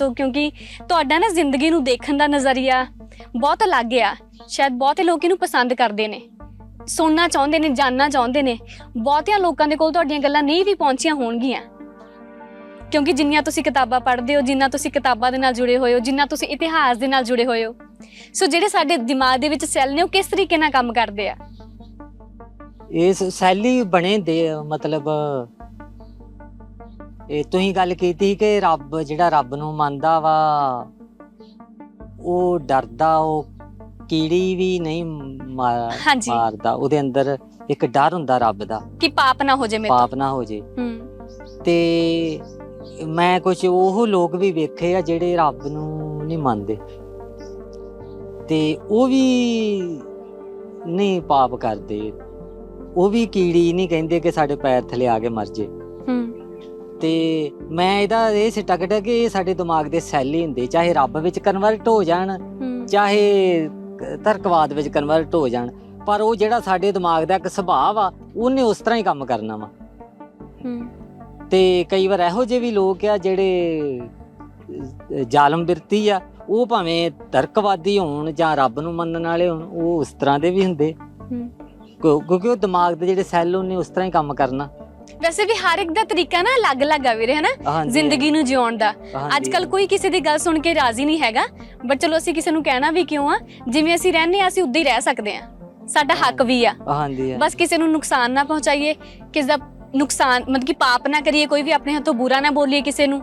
ਸੋ ਕਿਉਂਕਿ ਤੁਹਾਡਾ ਨਾ ਜ਼ਿੰਦਗੀ ਨੂੰ ਦੇਖਣ ਦਾ ਨਜ਼ਰੀਆ ਬਹੁਤ ਅਲੱਗ ਆ। ਸ਼ਾਇਦ ਬਹੁਤੇ ਲੋਕ ਇਹਨੂੰ ਪਸੰਦ ਕਰਦੇ ਨੇ। ਸੁਣਨਾ ਚਾਹੁੰਦੇ ਨੇ ਜਾਨਣਾ ਚਾਹੁੰਦੇ ਨੇ। ਬਹੁਤਿਆਂ ਲੋਕਾਂ ਦੇ ਕੋਲ ਤੁਹਾਡੀਆਂ ਗੱਲਾਂ ਨਹੀਂ ਵੀ ਪਹੁੰਚੀਆਂ ਹੋਣਗੀਆਂ। ਕਿਉਂਕਿ ਜਿੰਨੀਆਂ ਤੁਸੀਂ ਕਿਤਾਬਾਂ ਪੜ੍ਹਦੇ ਹੋ, ਜਿੰਨਾ ਤੁਸੀਂ ਕਿਤਾਬਾਂ ਦੇ ਨਾਲ ਜੁੜੇ ਹੋਏ ਹੋ, ਜਿੰਨਾ ਤੁਸੀਂ ਇਤਿਹਾਸ ਦੇ ਨਾਲ ਜੁੜੇ ਹੋਏ ਹੋ। ਸੋ ਜਿਹੜੇ ਸਾਡੇ ਦਿਮਾਗ ਦੇ ਵਿੱਚ ਸੈੱਲ ਨੇ, ਉਹ ਕਿਸ ਤਰੀਕੇ ਨਾਲ ਕੰਮ ਕਰਦੇ ਆ? ਇਸ ਸੈਲੀ ਬਣੇ ਦੇ, ਮਤਲਬ ਇਹ ਤੁਸੀਂ ਗੱਲ ਕੀਤੀ ਕਿ ਰੱਬ ਜਿਹੜਾ ਰੱਬ ਨੂੰ ਮੰਨਦਾ ਵਾ ਉਹ ਡਰਦਾ ਉਹ ਕੀੜੀ ਵੀ ਨਹੀਂ ਹਾਂਜੀ। ਮਾਰਦਾ ਉਹਦੇ ਅੰਦਰ ਇੱਕ ਡਰ ਹੁੰਦਾ ਰੱਬ ਦਾ। ਕਿ ਪਾਪ ਨਾ ਹੋ ਜਾਏ ਮੇਰੇ ਪਾਪ ਨਾ ਹੋ ਜੇ ਤੋਂ ਹੂੰ। ਤੇ ਮੈਂ ਕੁਝ ਉਹ ਲੋਕ ਵੀ ਵੇਖੇ ਆ ਜਿਹੜੇ ਰੱਬ ਨੂੰ ਨਹੀਂ ਮੰਨਦੇ। ਤੇ ਉਹ ਵੀ ਨਹੀਂ ਪਾਪ ਕਰਦੇ। ਉਹ ਵੀ ਕੀੜੀ ਨਹੀਂ ਕਹਿੰਦੇ ਕਿ ਸਾਡੇ ਪੈਰ ਥੱਲੇ ਆ ਕੇ ਮਰ ਜੇ। ਤੇ ਮੈਂ ਇਹਦਾ ਇਹ ਸਿੱਟਾ ਕੱਢਿਆ ਕਿ ਇਹ ਸਾਡੇ ਦਿਮਾਗ ਦੇ ਸੈੱਲ ਹੀ ਹੁੰਦੇ ਚਾਹੇ ਰੱਬ ਵਿੱਚ ਕਨਵਰਟ ਹੋ ਜਾਣ ਚਾਹੇ ਤਰਕਵਾਦ ਵਿੱਚ ਕਨਵਰਟ ਹੋ ਜਾਣ ਪਰ ਉਹ ਜਿਹੜਾ ਸਾਡੇ ਦਿਮਾਗ ਦਾ ਇੱਕ ਸੁਭਾਅ ਆ ਉਹਨੇ ਉਸ ਤਰ੍ਹਾਂ ਹੀ ਕੰਮ ਕਰਨਾ ਵਾ। ਤੇ ਕਈ ਵਾਰ ਇਹੋ ਜਿਹੇ ਵੀ ਲੋਕ ਆ ਜਿਹੜੇ ਜ਼ਾਲਮ ਬਿਰਤੀ ਆ ਉਹ ਭਾਵੇਂ ਤਰਕਵਾਦੀ ਹੋਣ ਜਾਂ ਰੱਬ ਨੂੰ ਮੰਨਣ ਵਾਲੇ ਹੋਣ ਉਹ ਉਸ ਤਰ੍ਹਾਂ ਦੇ ਵੀ ਹੁੰਦੇ। ਕਿਉਂਕਿ ਉਹ ਦਿਮਾਗ ਦੇ ਜਿਹੜੇ ਸੈੱਲ ਉਹਨੇ ਉਸ ਤਰ੍ਹਾਂ ਹੀ ਕੰਮ ਕਰਨਾ। ਵੈਸੇ ਵੀ ਹਰ ਇੱਕ ਦਾ ਤਰੀਕਾ ਨਾ ਅਲੱਗ-ਅਲੱਗ ਆ ਵੀਰੇ ਹਨਾ? ਹਾਂਜੀ, ਜ਼ਿੰਦਗੀ ਨੂੰ ਜਿਉਣ ਦਾ। ਹਾਂਜੀ, ਅੱਜ ਕੱਲ ਕੋਈ ਕਿਸੇ ਦੀ ਗੱਲ ਸੁਣ ਕੇ ਰਾਜ਼ੀ ਨਹੀਂ ਹੈਗਾ ਬਟ ਚਲੋ ਅਸੀਂ ਕਿਸੇ ਨੂੰ ਕਹਿਣਾ ਵੀ ਕਿਉਂ ਆ? ਜਿਵੇਂ ਅਸੀਂ ਰਹਿੰਦੇ ਆ ਅਸੀਂ ਉਦਾਂ ਹੀ ਰਹਿ ਸਕਦੇ ਆ ਸਾਡਾ ਹੱਕ ਵੀ ਆ। ਹਾਂਜੀ। ਬਸ ਕਿਸੇ ਨੂੰ ਨੁਕਸਾਨ ਨਾ ਪਹੁੰਚਾਈਏ ਕਿਸੇ ਦਾ ਨੁਕਸਾਨ ਮਤਲਬ ਕਿ ਪਾਪ ਨਾ ਕਰੀਏ ਕੋਈ ਵੀ ਆਪਣੇ ਹੱਥੋਂ ਬੁਰਾ ਨਾ ਬੋਲੀਏ ਕਿਸੇ ਨੂੰ।